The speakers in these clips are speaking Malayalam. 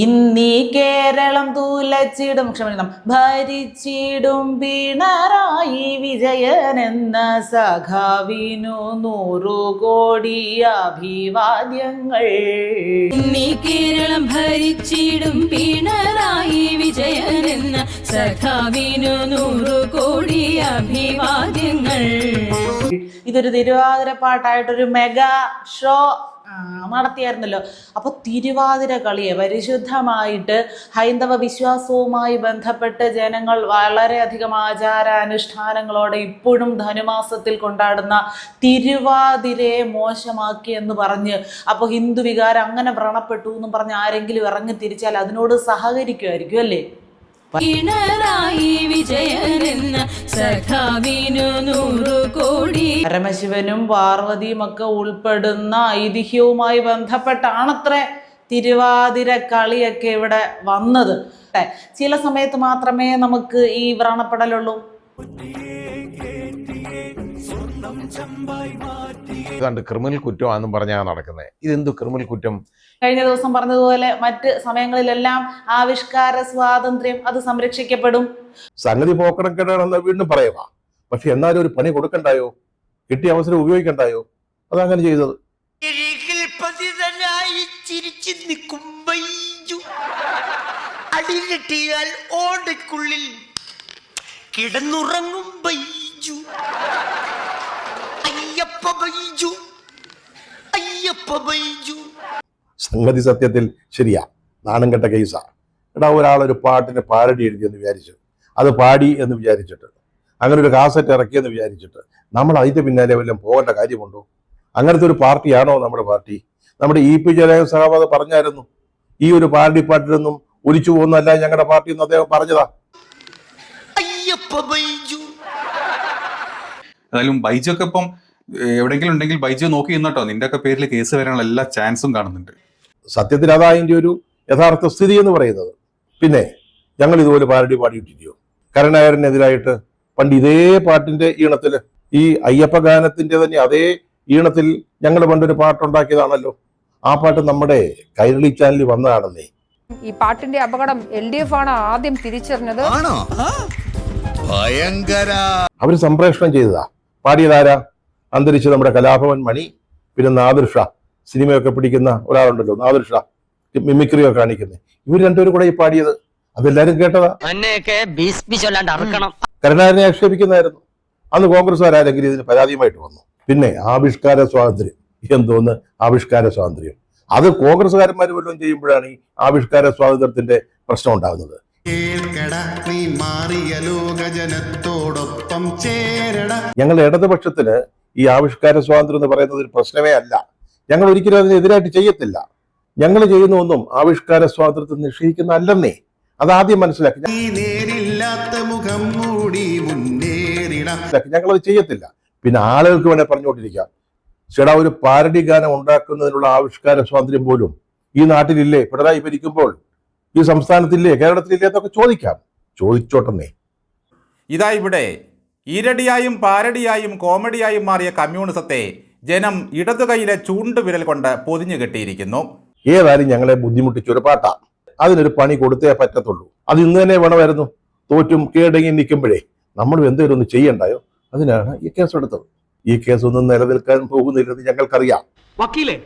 ഇന്നീ കേരളം തൂലച്ചിടും ക്ഷമിക്കണം ഭരിച്ചിടും പിണറായി വിജയൻ എന്ന സഖാവിനു നൂറു കോടി അഭിവാദ്യങ്ങൾ. ഇന്നീ കേരളം ഭരിച്ചിടും പിണറായി വിജയൻ എന്ന സഖാവിനു നൂറു കോടി അഭിവാദ്യങ്ങൾ. ഇതൊരു തിരുവാതിര പാട്ടായിട്ടൊരു മെഗാ ഷോ. നടത്തിയായിരുന്നല്ലോ. അപ്പോൾ തിരുവാതിര കളിയെ പരിശുദ്ധമായിട്ട് ഹൈന്ദവ വിശ്വാസവുമായി ബന്ധപ്പെട്ട് ജനങ്ങൾ വളരെയധികം ആചാരാനുഷ്ഠാനങ്ങളോടെ ഇപ്പോഴും ധനുമാസത്തിൽ കൊണ്ടാടുന്ന തിരുവാതിരയെ മോശമാക്കി എന്ന് പറഞ്ഞ് അപ്പോൾ ഹിന്ദു വികാരം അങ്ങനെ വ്രണപ്പെട്ടു എന്നും പറഞ്ഞ് ആരെങ്കിലും ഇറങ്ങി തിരിച്ചാൽ അതിനോട് സഹകരിക്കുമായിരിക്കും അല്ലേ? വിജയനെന്ന സഖാവിനു നൂറു കോടി. പരമശിവനും പാർവതിയും ഒക്കെ ഉൾപ്പെടുന്ന ഐതിഹ്യവുമായി ബന്ധപ്പെട്ടാണത്രേ തിരുവാതിര കളിയൊക്കെ ഇവിടെ വന്നത്. ചില സമയത്ത് മാത്രമേ നമുക്ക് ഈ വ്രണപ്പെടലുള്ളൂ. ഏതാണ്ട് ക്രിമിനൽ കുറ്റമാണെന്നും പറഞ്ഞാണ് നടക്കുന്നത് ഇതെന്തു ക്രിമിനൽ കുറ്റം? കഴിഞ്ഞ ദിവസം പറഞ്ഞതുപോലെ മറ്റ് സമയങ്ങളിലെല്ലാം ആവിഷ്കാര സ്വാതന്ത്ര്യം അത് സംരക്ഷിക്കപ്പെടും. സംഗതി പോക്കണം കേടാണെന്ന് വീണ്ടും പറയുക പക്ഷെ എന്നാലും ഒരു പണി കൊടുക്കണ്ടായോ? കിട്ടിയ അവസരം ഉപയോഗിക്കണ്ടായോ? അതങ്ങനെ ചെയ്തത്. ചിരിച്ചു നിൽക്കും ബൈജു അടിയിലെട്ടിയാൽ ഓടയ്ക്കുള്ളിൽ കിടന്നുറങ്ങും ബൈജു അയ്യപ്പ ബൈജു അയ്യപ്പ ബൈജു സംഗതി സത്യത്തിൽ ശരിയാ. നാണം കെട്ട കേസാ. എടാ ഒരാളൊരു പാട്ടിന് പാരഡി എഴുതിയെന്ന് വിചാരിച്ചു. അത് പാടി എന്ന് വിചാരിച്ചിട്ട്. അങ്ങനെ ഒരു കാസറ്റ് ഇറക്കിയെന്ന് വിചാരിച്ചിട്ട്. നമ്മൾ അതിന്റെ പിന്നാലെ വല്ലതും പോകേണ്ട കാര്യമുണ്ടോ? അങ്ങനത്തെ ഒരു പാർട്ടിയാണോ നമ്മുടെ പാർട്ടി? നമ്മുടെ ഇ പി ജയരാജൻ സഹാബ് അത് പറഞ്ഞായിരുന്നു. ഈ ഒരു പാർട്ടി പാട്ടിലൊന്നും ഒലിച്ചു പോകുന്നതല്ല ഞങ്ങളുടെ പാർട്ടി എന്ന് അദ്ദേഹം പറഞ്ഞതാ. അയ്യപ്പ ബൈജു എന്തായാലും ബൈജു ഒക്കെ ഇപ്പം എവിടെയെങ്കിലും ഉണ്ടെങ്കിൽ ബൈജു നോക്കി നിന്നോട്ടോ. നിന്റെ ഒക്കെ പേരിൽ കേസ് വരാനുള്ള എല്ലാ ചാൻസും കാണുന്നുണ്ട്. സത്യത്തിൽ അതാ അതിന്റെ ഒരു യഥാർത്ഥ സ്ഥിതി എന്ന് പറയുന്നത്. പിന്നെ ഞങ്ങൾ ഇതുപോലെ പാരടി പാടിയിട്ടില്ലയോ കരുണാകരനെതിരായിട്ട് പണ്ട് ഇതേ പാട്ടിന്റെ ഈണത്തിൽ ഈ അയ്യപ്പ ഗാനത്തിന്റെ തന്നെ അതേ ഈണത്തിൽ ഞങ്ങൾ പണ്ടൊരു പാട്ടുണ്ടാക്കിയതാണല്ലോ. ആ പാട്ട് നമ്മുടെ കൈരളി ചാനലിൽ വന്നതാണെന്നേ. ഈ പാട്ടിന്റെ അപകടം എൽ ഡി എഫ് ആണ് ആദ്യം തിരിച്ചറിഞ്ഞത്. ആണോ? ഭയങ്കര. അവർ സംപ്രേഷണം ചെയ്തതാ. പാടിയതാരാ അന്തരിച്ച നമ്മുടെ കലാഭവൻ മണി പിന്നെ നാദിർ ഷാ സിനിമയൊക്കെ പിടിക്കുന്ന ഒരാളുണ്ടല്ലോ നാദിർ ഷാ മിമിക്രിയൊക്കെ കാണിക്കുന്നത് ഇവർ രണ്ടുപേരും കൂടെ ഈ പാടിയത് അതെല്ലാരും കേട്ടതാ. കരുണാകരനെ ആക്ഷേപിക്കുന്നതായിരുന്നു. അന്ന് കോൺഗ്രസ്സുകാരെങ്കിലും ഇതിന് പരാതിയുമായിട്ട് വന്നു. പിന്നെ ആവിഷ്കാര സ്വാതന്ത്ര്യം. എന്തോന്ന് ആവിഷ്കാര സ്വാതന്ത്ര്യം? അത് കോൺഗ്രസ്സുകാരന്മാർ വല്ലതും ചെയ്യുമ്പോഴാണ് ഈ ആവിഷ്കാര സ്വാതന്ത്ര്യത്തിന്റെ പ്രശ്നം ഉണ്ടാകുന്നത്. നീ മാറിയ ലോകജനത്തോടൊപ്പം ചേരട. ഞങ്ങൾ ഇടതുപക്ഷത്തിന് ഈ ആവിഷ്കാര സ്വാതന്ത്ര്യം എന്ന് പറയുന്നത് ഒരു പ്രശ്നമേ അല്ല. ഞങ്ങൾ ഒരിക്കലും അതിനെതിരായിട്ട് ചെയ്യത്തില്ല. ഞങ്ങൾ ചെയ്യുന്ന ഒന്നും ആവിഷ്കാര സ്വാതന്ത്ര്യത്തെ നിഷേധിക്കുന്ന അല്ലെന്നേ അതാദ്യം മനസ്സിലാക്കി. ഞങ്ങൾ അത് മനസ്സിലാക്കി. ഞങ്ങളത് ചെയ്യത്തില്ല. പിന്നെ ആളുകൾക്ക് വേണേൽ പറഞ്ഞുകൊണ്ടിരിക്കാം ചേടാ ഒരു പാരഡി ഗാനം ഉണ്ടാക്കുന്നതിനുള്ള ആവിഷ്കാര സ്വാതന്ത്ര്യം പോലും ഈ നാട്ടിലില്ലേ? പിണറായി ഭരിക്കുമ്പോൾ ഈ സംസ്ഥാനത്തില്ലേ കേരളത്തിലില്ലേ എന്നൊക്കെ ചോദിക്കാം. ചോദിച്ചോട്ടെന്നേ. ഇതാ ഇവിടെ ഇരടിയായും പാരടിയായും കോമഡിയായും മാറിയ കമ്മ്യൂണിസത്തെ ജനം ഇടതു കൈയിലെ ചൂണ്ടുവിരൽ കൊണ്ട് പൊതിഞ്ഞു കെട്ടിയിരിക്കുന്നു. ഏതായാലും ഞങ്ങളെ ബുദ്ധിമുട്ടിച്ചൊരു പാട്ടാ. അതിനൊരു പണി കൊടുത്തേ പറ്റത്തുള്ളൂ. അത് ഇന്ന് തന്നെ വേണമായിരുന്നു. തോറ്റും കേടങ്ങി നിൽക്കുമ്പോഴേ നമ്മൾ എന്തെങ്കിലും ഒന്ന് ചെയ്യണ്ടായോ? അതിനാണ് ഈ കേസ് എടുത്തത്. ഈ കേസ് ഒന്നും നിലനിൽക്കാൻ പോകുന്നില്ലെന്ന് ഞങ്ങൾക്കറിയാം. വക്കീലെ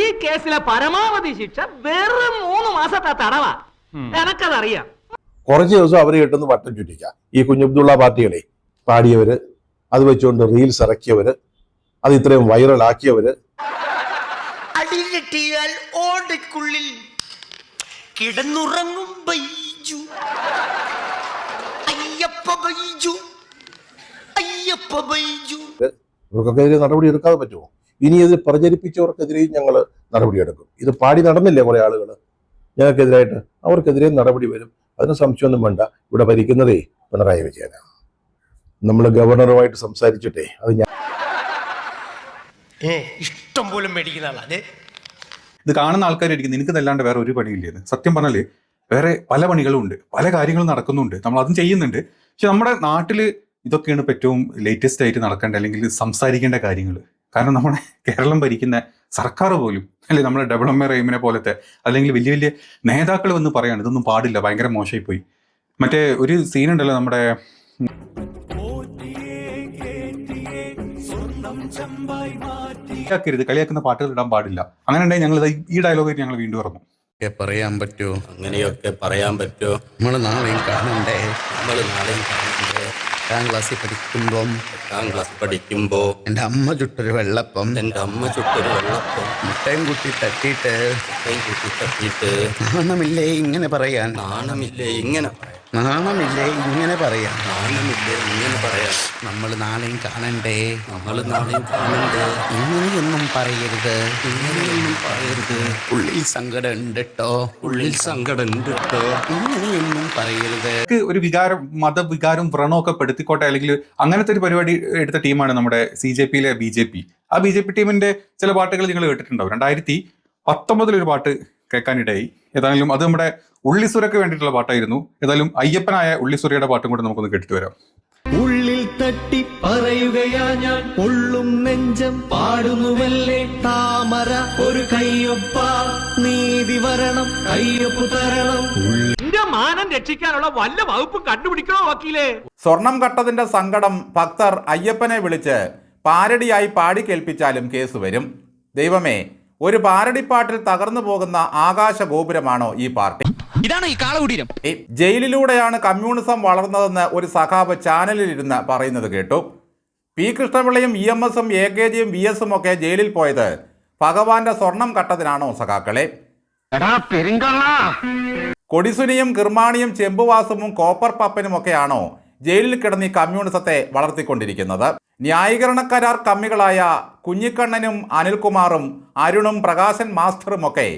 ഈ കേസിലെ പരമാവധി ശിക്ഷ വെറും മൂന്ന് മാസത്തെ തടവാ. എനക്കതറിയാം. കുറച്ച് ദിവസം അവർ കിട്ടുന്ന വട്ടം ചുറ്റിക്കാം. ഈ കുഞ്ഞബ്ദുള്ള പാർട്ടികളെ പാടിയവര് അത് വെച്ചുകൊണ്ട് റീൽസ് ഇറക്കിയവര് അത് ഇത്രയും വൈറലാക്കിയവര് അടിയിലെട്ടിയാൽ ഓടയ്ക്കുള്ളിൽ കിടന്നുറങ്ങും ബൈജു. അയ്യപ്പ ബൈജു. അയ്യപ്പ ബൈജു. ഇവർക്കൊക്കെതിരെ നടപടി എടുക്കാതെ പറ്റുമോ? ഇനി ഇത് പ്രചരിപ്പിച്ചവർക്കെതിരെയും ഞങ്ങൾ നടപടിയെടുക്കും. ഇത് പാടി നടന്നില്ലേ കുറെ ആളുകൾ ഞങ്ങൾക്കെതിരായിട്ട് അവർക്കെതിരെ നടപടി വരും. അതിന് സംശയമൊന്നും വേണ്ട. ഇവിടെ ഭരിക്കുന്നതേ പിണറായി വിജയനാണ്. നമ്മൾ ഗവർണറുമായിട്ട് സംസാരിച്ചിട്ടേ അത് ഞാൻ ഇഷ്ടം പോലും മേടിക്കുന്ന ആളാണ് ഇത് കാണുന്ന ആൾക്കാരായിരിക്കും. നിനക്ക് ഇതല്ലാണ്ട് വേറെ ഒരു പണിയില്ലേന്ന് സത്യം പറഞ്ഞാൽ വേറെ പല പണികളും ഉണ്ട്. പല കാര്യങ്ങളും നടക്കുന്നുണ്ട്. നമ്മൾ അതും ചെയ്യുന്നുണ്ട്. പക്ഷെ നമ്മുടെ നാട്ടിൽ ഇതൊക്കെയാണ് ഇപ്പൊ ഏറ്റവും ലേറ്റസ്റ്റ് ആയിട്ട് നടക്കേണ്ട അല്ലെങ്കിൽ സംസാരിക്കേണ്ട കാര്യങ്ങൾ കാരണം നമ്മുടെ കേരളം ഭരിക്കുന്ന സർക്കാർ പോലും അല്ലെ നമ്മുടെ ഡെവലപ്മെന്റ് റെയിമിനെ പോലത്തെ അല്ലെങ്കിൽ വലിയ വലിയ നേതാക്കൾ വന്ന് പറയാണ് ഇതൊന്നും പാടില്ല ഭയങ്കര മോശമായി പോയി മറ്റേ ഒരു സീൻ ഉണ്ടല്ലോ നമ്മുടെ കളിയാക്കരുത് കളിയാക്കുന്ന പാട്ടുകൾ ഇടാൻ പാടില്ല. അങ്ങനെ ഉണ്ടെങ്കിൽ ഞങ്ങൾ ഈ ഡയലോഗ് ഞങ്ങൾ വീണ്ടും ഇറങ്ങും. പറയാൻ പറ്റുമോ? അങ്ങനെയൊക്കെ പറയാൻ പറ്റുമോ? നമ്മൾ നാളെയും കാണണ്ടേ? നമ്മൾ നാളെയും കാണുന്നത് എട്ടാം ക്ലാസ്സിൽ പഠിക്കുമ്പോൾ എട്ടാം ക്ലാസ് പഠിക്കുമ്പോ എന്റെ അമ്മ ചുട്ടൊരു വെള്ളപ്പം. എന്റെ അമ്മ ചുട്ടൊരു വെള്ളപ്പം. മുട്ടയും കുത്തി തട്ടിയിട്ട് മുട്ടയും കുട്ടി തട്ടിയിട്ട് നാണമില്ലേ ഇങ്ങനെ പറയാൻ? നാണമില്ലേ ഇങ്ങനെ പറയാം നാണമില്ലേ? ഇങ്ങനെ പറയാം. നാണമില്ലേ? ഇങ്ങനെ പറയാം. നമ്മൾ നാളെയും കാണണ്ടേ? നമ്മൾ നാളെയും കാണണ്ടേ? ഇങ്ങനെയൊന്നും പറയരുത്. ഇങ്ങനെയൊന്നും പറയരുത്. ഉള്ളിൽ സങ്കടം ഉണ്ട് കേട്ടോ ഉള്ളിൽ സങ്കടം ഉണ്ട് കേട്ടോ ഇങ്ങനെയൊന്നും പറയരുത്. ഒരു വികാരം മതവികാരം വ്രണമൊക്കെ പെടുത്തിക്കോട്ടെ? അല്ലെങ്കിൽ അങ്ങനത്തെ ഒരു പരിപാടി എടുത്ത ടീമാണ് നമ്മുടെ സി ജെ പിയിലെ ബി ജെ പി. ആ ബി ജെ പി ടീമിന്റെ ചില പാട്ടുകൾ നിങ്ങൾ കേട്ടിട്ടുണ്ടാവും. രണ്ടായിരത്തി പത്തൊമ്പതിൽ ഒരു പാട്ട് കേൾക്കാനിടയായി. ഏതായാലും അത് നമ്മുടെ ഉള്ളിസുരക്ക് വേണ്ടിയിട്ടുള്ള പാട്ടായിരുന്നു. ഏതായാലും അയ്യപ്പനായ ഉള്ളിസുരയുടെ പാട്ടും കൂടെ നമുക്കൊന്ന് കേട്ടിട്ട് വരാം ഉള്ളിൽ തട്ടി പറയുകയാ ഞാൻ ഉള്ളും നെഞ്ചം പാടുന്നുവല്ലേ താമര? ഒരു കയ്യൊപ്പ നീതി വരണം കയ്യൊപ്പ് തരണം. മാനം രക്ഷിക്കാനുള്ള വല്ല വകുപ്പ് കണ്ടുപിടിക്കണോ വക്കീലേ? സ്വർണം കട്ടതിന്റെ സങ്കടം ഭക്തർ അയ്യപ്പനെ വിളിച്ച് പാരടിയായി പാടി കേൾപ്പിച്ചാലും കേസ് വരും. ദൈവമേ ഒരു പാരടിപ്പാട്ടിൽ തകർന്നു പോകുന്ന ആകാശ ഗോപുരമാണോ ഈ പാർട്ടി? ഇതാണ് ഈ കാളകുടീരം. ജയിലിലൂടെയാണ് കമ്മ്യൂണിസം വളർന്നതെന്ന് ഒരു സഖാബ് ചാനലിൽ ഇരുന്ന് പറയുന്നത് കേട്ടു. പി കൃഷ്ണപിള്ളയും ഇ എം എസും എ കെ ജിയും വി എസും ഒക്കെ ജയിലിൽ പോയത് ഭഗവാന്റെ സ്വർണം കട്ടതിനാണോ സഖാക്കളെ? കൊടിസുനിയും കിർമാണിയും ചെമ്പുവാസുമും കോപ്പർ പപ്പനും ഒക്കെയാണോ ജയിലിൽ കിടന്ന് ഈ കമ്മ്യൂണിസത്തെ വളർത്തിക്കൊണ്ടിരിക്കുന്നത്. ന്യായീകരണ കരാർ കമ്മികളായ കുഞ്ഞിക്കണ്ണനും അനിൽകുമാറും അരുണും പ്രകാശൻ മാസ്റ്ററും ഒക്കെ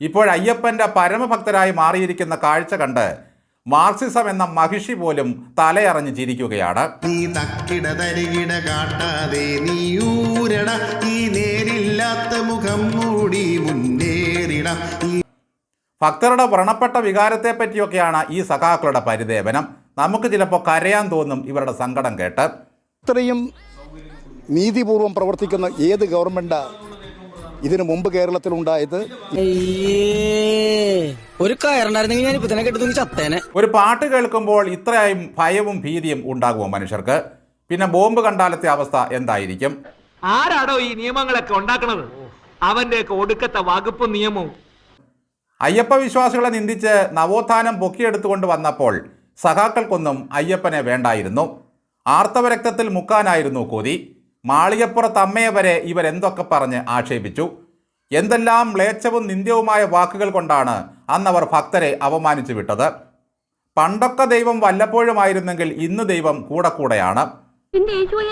ഇപ്പോൾ അയ്യപ്പന്റെ പരമഭക്തരായി മാറിയിരിക്കുന്ന കാഴ്ച കണ്ട് മാർക്സിസം എന്ന മഹിഷി പോലും തലയറഞ്ഞ് ചിരിക്കുകയാണ്. നീ തക്കിട തരികിട കാട്ടാതെ നീ ഊരട ഈ നേരില്ലാത്ത മുഖം മൂടി മുന്നേറിട. ഭക്തരുടെ വ്രണപ്പെട്ട വികാരത്തെ പറ്റിയൊക്കെയാണ് ഈ സഖാക്കളുടെ പരിദേവനം. നമുക്ക് ചിലപ്പോൾ കരയാൻ തോന്നും ഇവരുടെ സങ്കടം കേട്ട്. ഇത്രയും നീതിപൂർവം പ്രവർത്തിക്കുന്ന ഏത് ഗവൺമെന്റ് ഇതിനു മുമ്പ് കേരളത്തിലുണ്ടായത്? ഒരു കയറുണ്ടായിരുന്നെങ്കിൽ ഞാൻ ഇപ്പൊ തന്നെ കെട്ടു ചത്തേനെ. ഒരു പാട്ട് കേൾക്കുമ്പോൾ ഇത്രയും ഭയവും ഭീതിയും ഉണ്ടാകുമോ മനുഷ്യർക്ക്? പിന്നെ ബോംബ് കണ്ടാലത്തെ അവസ്ഥ എന്തായിരിക്കും? ആരാടോ ഈ നിയമങ്ങളൊക്കെ ഉണ്ടാക്കുന്നത് അവന്റെ ഒടുക്കത്തെ വകുപ്പ് നിയമവും. അയ്യപ്പ വിശ്വാസികളെ നിന്ദിച്ച് നവോത്ഥാനം പൊക്കിയെടുത്തുകൊണ്ട് വന്നപ്പോൾ സഖാക്കൾക്കൊന്നും അയ്യപ്പനെ വേണ്ടായിരുന്നു. ആർത്തവരക്തത്തിൽ മുക്കാനായിരുന്നു കൊതി. മാളികപ്പുറത്ത് അമ്മയെ വരെ ഇവരെന്തൊക്കെ പറഞ്ഞ് ആക്ഷേപിച്ചു. എന്തെല്ലാം മ്ലേച്ഛവും നിന്ദ്യവുമായ വാക്കുകൾ കൊണ്ടാണ് അന്നവർ ഭക്തരെ അപമാനിച്ചു വിട്ടത്. പണ്ടൊക്കെ ദൈവം വല്ലപ്പോഴുമായിരുന്നെങ്കിൽ ഇന്ന് ദൈവം കൂടെ കൂടെയാണ്.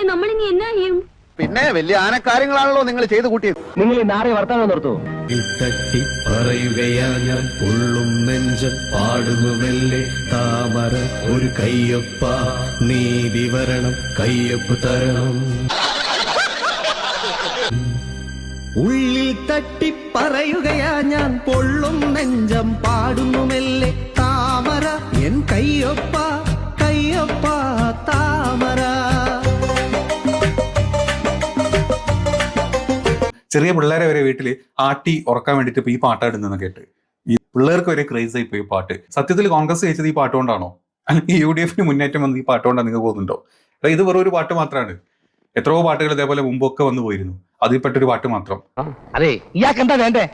നമ്മളിനി എന്നാ ചെയ്യും? പിന്നെ വലിയ ആനക്കാര്യങ്ങളാണല്ലോ നിങ്ങൾ ചെയ്തു കൂട്ടിയത്. നിങ്ങൾ ഈ നാറിയ വർത്താനം നിർത്തൂ. തട്ടി പറയുകയാ ഞാൻ. പൊള്ളും നെഞ്ചം പാടുന്നുവല്ലേ? താമര ഒരു കയ്യൊപ്പ. നീതി വരണം കയ്യൊപ്പ് തരണം. ഉള്ളിൽ തട്ടി പറയുകയാ ഞാൻ. പൊള്ളും നെഞ്ചം പാടുന്നുമല്ലേ താമര എൻ കയ്യൊപ്പ കയ്യൊപ്പ താമര ചെറിയ പിള്ളേരെ വരെ വീട്ടിൽ ആട്ടി ഉറക്കാൻ വേണ്ടിയിട്ട് ഈ ഈ പാട്ടാടുന്നെന്ന് കേട്ട്. ഈ പിള്ളേർക്ക് വരെ ക്രേസ് ആയി പോയി പാട്ട്. സത്യത്തിൽ കോൺഗ്രസ് ജയിച്ചത് ഈ പാട്ടുകൊണ്ടാണോ? അല്ലെങ്കിൽ യു ഡി എഫിന് മുന്നേറ്റം വന്ന് ഈ പാട്ടുകൊണ്ടാണ് നിങ്ങൾ പോകുന്നുണ്ടോ? അല്ല ഇത് വെറും ഒരു പാട്ട് മാത്രമാണ് എത്രയോ പാട്ടുകൾ ഇതേപോലെ മുമ്പൊക്കെ വന്നു പോയിരുന്നു. അതിൽപ്പെട്ടൊരു പാട്ട് മാത്രം. അതെ ഇയാൾക്ക് എന്താ വേണ്ടേ?